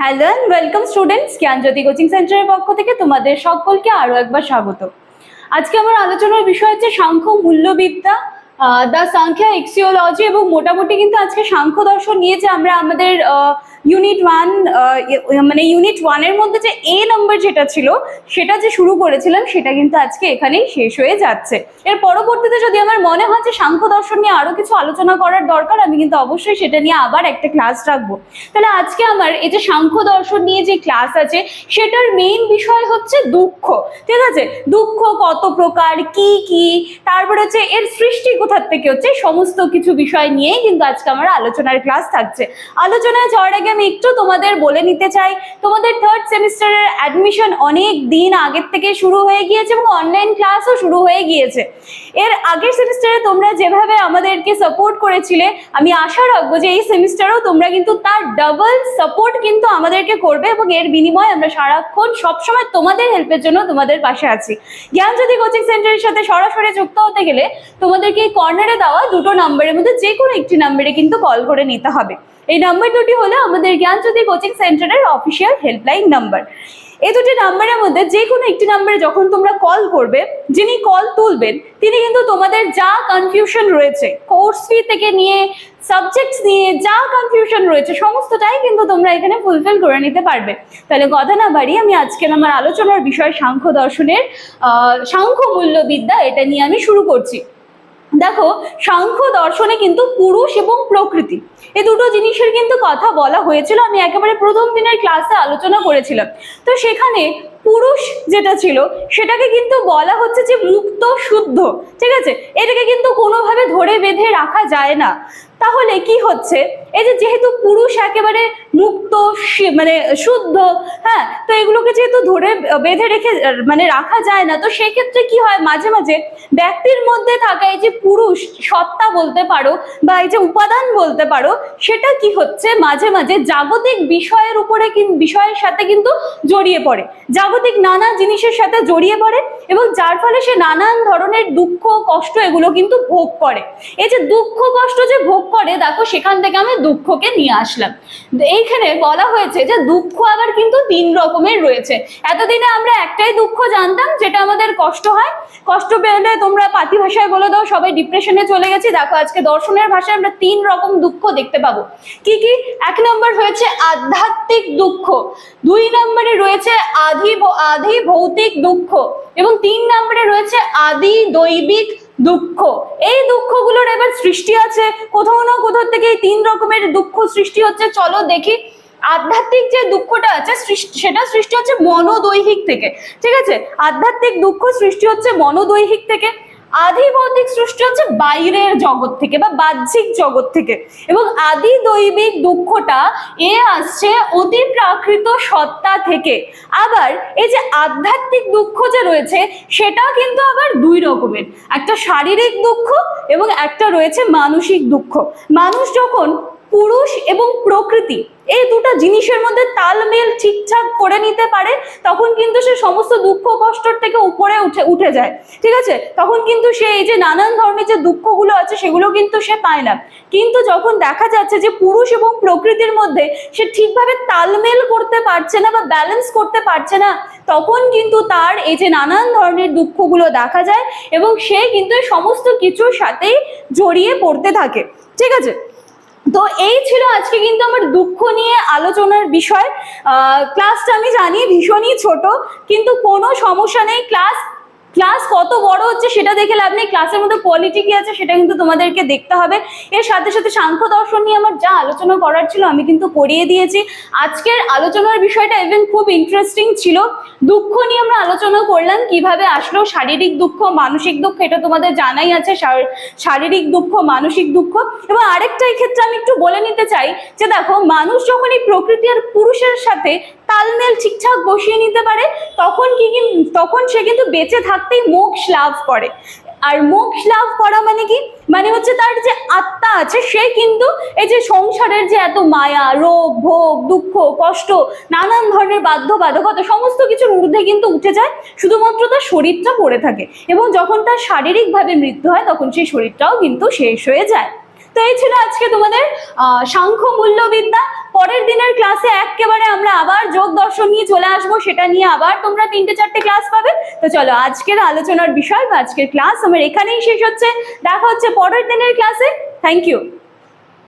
Hello and welcome students Gyanjyoti coaching সেন্টারের পক্ষ থেকে তোমাদের সকলকে আরও একবার স্বাগত। আজকে আমার আলোচনার বিষয় হচ্ছে সাংখ্য মূল্যবিদ্যা দ্য সাংখ্যা, এক্সিওলজি এবং মোটামুটি কিন্তু আজকে সাংখ্য দর্শন নিয়ে যে আমরা আমাদের ইউনিট ওয়ান মানে ইউনিট ওয়ানের মধ্যে যে এ নাম্বার যেটা ছিল, সেটা যে শুরু করেছিলাম, সেটা কিন্তু আজকে এখানেই শেষ হয়ে যাচ্ছে। এর পরবর্তীতে যদি আমার মনে হয় যে সাংখ্য দর্শন নিয়ে আরও কিছু আলোচনা করার দরকার, আমি কিন্তু অবশ্যই সেটা নিয়ে আবার একটা ক্লাস রাখব। তাহলে আজকে আমার এই যে সাংখ্য দর্শন নিয়ে যে ক্লাস আছে, সেটার মেইন বিষয় হচ্ছে দুঃখ। ঠিক আছে? দুঃখ কত প্রকার, কি কি? তারপরে হচ্ছে এর সৃষ্টি কোথার থেকে হচ্ছে, সমস্ত কিছু বিষয় নিয়েই কিন্তু আজকে আমার আলোচনার ক্লাস থাকছে। আলোচনায় যাওয়ার আগে আমি একটু তোমাদের বলে নিতে চাই। তোমাদের থার্ড সেমিস্টারের অ্যাডমিশন অনেক দিন আগের থেকে শুরু হয়ে গিয়েছে এবং অনলাইন ক্লাসও শুরু হয়ে গিয়েছে। এর আগের সেমিস্টারে তোমরা যেভাবে আমাদেরকে সাপোর্ট করেছিলে, আমি আশা রাখব যে এই সেমিস্টারেও তোমরা কিন্তু তার ডাবল সাপোর্ট কিন্তু আমাদেরকে করবে এবং এর বিনিময়ে আমরা সারাক্ষণ সবসময় তোমাদের হেল্পের জন্য তোমাদের পাশে আছি। জ্ঞানজ্যোতি কোচিং সেন্টারের সাথে সরাসরি যুক্ত হতে গেলে তোমাদেরকে এই কর্নারে দেওয়া দুটো নাম্বারের মধ্যে যে কোনো একটি নাম্বারে কিন্তু কল করে নিতে হবে। এই নাম্বার দুটি হলো আমাদের জ্ঞানজ্যোতি কোচিং সেন্টারের অফিসিয়াল হেল্পলাইন নাম্বার এই দুটি নাম্বারের মধ্যে যে কোনো একটি নাম্বারে যখন তোমরা কল করবে, যিনি কল তুলবেন, তিনি কিন্তু তোমাদের যা কনফিউশন রয়েছে কোর্স ফি থেকে নিয়ে সাবজেক্টস নিয়ে যা কনফিউশন রয়েছে, সমস্তটাই কিন্তু তোমরা এখানে ফুলফিল করে নিতে পারবে। তাহলে কথা না বাড়ি আমি আজকের আমার আলোচনার বিষয় সাংখ্য দর্শনের সাংখ্য মূল্যবিদ্যা এটা নিয়ে আমি শুরু করছি। দেখো সাংখ্য দর্শনে কিন্তু পুরুষ এবং প্রকৃতি। এই দুটো জিনিসের কিন্তু কথা বলা হয়েছিল। আমি একেবারে প্রথম দিনের ক্লাসে আলোচনা করেছিলাম। তো সেখানে পুরুষ যেটা ছিল, সেটাকে কিন্তু বলা হচ্ছে যে মুক্ত শুদ্ধ। ঠিক আছে? এটাকে কিন্তু কোনোভাবে ধরে বেঁধে রাখা যায় না। তাহলে কি হচ্ছে? এই যে যেহেতু পুরুষ একেবারে মুক্ত মানে শুদ্ধ হ্যাঁ তো এগুলোকে যেহেতু ধরে বেঁধে রেখে মানে রাখা যায় না, তো সেক্ষেত্রে কি হয় মাঝে মাঝে ব্যক্তির মধ্যে থাকা এই যে পুরুষ সত্তা বলতে পারো বা এই যে উপাদান বলতে পারো, সেটা কি হচ্ছে মাঝে মাঝে জাগতিক বিষয়ের উপরে বিষয়ের সাথে কিন্তু জড়িয়ে পড়ে। জাগতিক নানা জিনিসের সাথে জড়িয়ে পড়ে এবং যার ফলে সে নানান ধরনের দুঃখ, কষ্ট এগুলো কিন্তু ভোগ করে। এই যে দুঃখ, কষ্ট যে ভোগ করে, দেখো সেখান থেকে আমি দুঃখকে নিয়ে আসলাম। এইখানে বলা হয়েছে যে দুঃখ আবার কিন্তু তিন রকমের রয়েছে। এতদিনে আমরা একটাই দুঃখ জানতাম, যেটা আমাদের কষ্ট হয়। কষ্ট পেলে তোমরা পাতি ভাষায় বলে দাও, সবাই ডিপ্রেশনে চলে গেছি। দেখো, আজকে দর্শনের ভাষায় আমরা তিন রকম দুঃখ দেখতে পাবো। কি কি? এক নম্বর হয়েছে আধ্যাত্মিক দুঃখ। দুই নম্বরে রয়েছে আধি আধি ভৌতিক দুঃখ। এবং তিন নম্বরে রয়েছে আদি দৈবিক দুঃখ। এই দুঃখগুলোর এবার সৃষ্টি আছে। কোথাও না কোথাও থেকে এই তিন রকমের দুঃখ সৃষ্টি হচ্ছে। চলো দেখি। আধ্যাত্মিক যে দুঃখটা আছে সেটা সৃষ্টি হচ্ছে মনোদৈহিক থেকে। ঠিক আছে? আধ্যাত্মিক দুঃখ সৃষ্টি হচ্ছে মনোদৈহিক থেকে। আধিভৌতিক সৃষ্টি হচ্ছে বাইরের জগৎ থেকে বা বাহ্যিক জগৎ থেকে। এবং আদি দৈবিক দুঃখটা এ আসছে অতি প্রাকৃত সত্তা থেকে। আবার এই যে আধ্যাত্মিক দুঃখ যে রয়েছে সেটা কিন্তু আবার দুই রকমের। একটা শারীরিক দুঃখ এবং একটা রয়েছে মানসিক দুঃখ। মানুষ যখন পুরুষ এবং প্রকৃতি। এই দুটো জিনিসের মধ্যে তালমেল ঠিকঠাক করে নিতে পারে, তখন কিন্তু সে সমস্ত দুঃখ কষ্টর থেকে উপরে উঠে উঠে যায়। ঠিক আছে? তখন কিন্তু সে এই যে নানান ধরনের যে দুঃখগুলো আছে, সেগুলো কিন্তু সে পায় না। কিন্তু যখন দেখা যাচ্ছে যে পুরুষ এবং প্রকৃতির মধ্যে সে ঠিকভাবে তালমেল করতে পারছে না বা ব্যালেন্স করতে পারছে না, তখন কিন্তু তার এই যে নানান ধরনের দুঃখগুলো দেখা যায় এবং সে কিন্তু সমস্ত কিছুর সাথেই জড়িয়ে পড়তে থাকে। ঠিক আছে? তো এই ছিল আজকে কিন্তু আমার দুঃখ নিয়ে আলোচনার বিষয়। ক্লাসটা আমি জানি ভীষণই ছোট, কিন্তু কোনো সমস্যা নেই। ক্লাস ক্লাস কত বড় হচ্ছে সেটা দেখে লাভ নেই। ক্লাসের মধ্যে কোয়ালিটি কি আছে সেটা কিন্তু তোমাদেরকে দেখতে হবে। এর সাথে সাথে সাংখ্য দর্শন নিয়ে আমার যা আলোচনা করার ছিল আমি কিন্তু করিয়ে দিয়েছি। আজকের আলোচনার বিষয়টা ইভেন খুব ইন্টারেস্টিং ছিল। দুঃখ নিয়ে আমরা আলোচনা করলাম, কীভাবে আসলো শারীরিক দুঃখ, মানসিক দুঃখ, এটা তোমাদের জানাই আছে। শার- শারীরিক দুঃখ, মানসিক দুঃখ। এবং আরেকটা ক্ষেত্রে আমি একটু বলে নিতে চাই যে দেখো, মানুষ যখন এই প্রকৃতি আর পুরুষের সাথে তালমেল ঠিকঠাক বসিয়ে নিতে পারে, তখন কি তখন সে কিন্তু বেঁচে থাকতেই মোক্ষ লাভ করে। আর মোক্ষ লাভ করা মানে কি? মানে হচ্ছে তার যে আত্মা আছে, সে কিন্তু এই যে সংসারের যে এত মায়া, রোগ, ভোগ, দুঃখ, কষ্ট, নানান ধরনের বাধ্যবাধকতা, সমস্ত কিছুর ঊর্ধ্বে কিন্তু উঠে যায়, শুধুমাত্র তার শরীরটা পড়ে থাকে। এবং যখন তার শারীরিকভাবে মৃত্যু হয়, তখন সেই শরীরটাও কিন্তু শেষ হয়ে যায়। তো এই ছিল আজকে তোমাদের সাংখ্য মূল্যবিদ্যা। পরের দিনের ক্লাসে একেবারে আমরা আবার যোগ দর্শন নিয়ে চলে আসব, সেটা নিয়ে আবার তোমরা তিনটে চারটে ক্লাস পাবে। তো চলো, আজকের আলোচনার বিষয় বা আজকের ক্লাস আমার এখানেই শেষ হচ্ছে। দেখা হচ্ছে পরের দিনের ক্লাসে থ্যাংক ইউ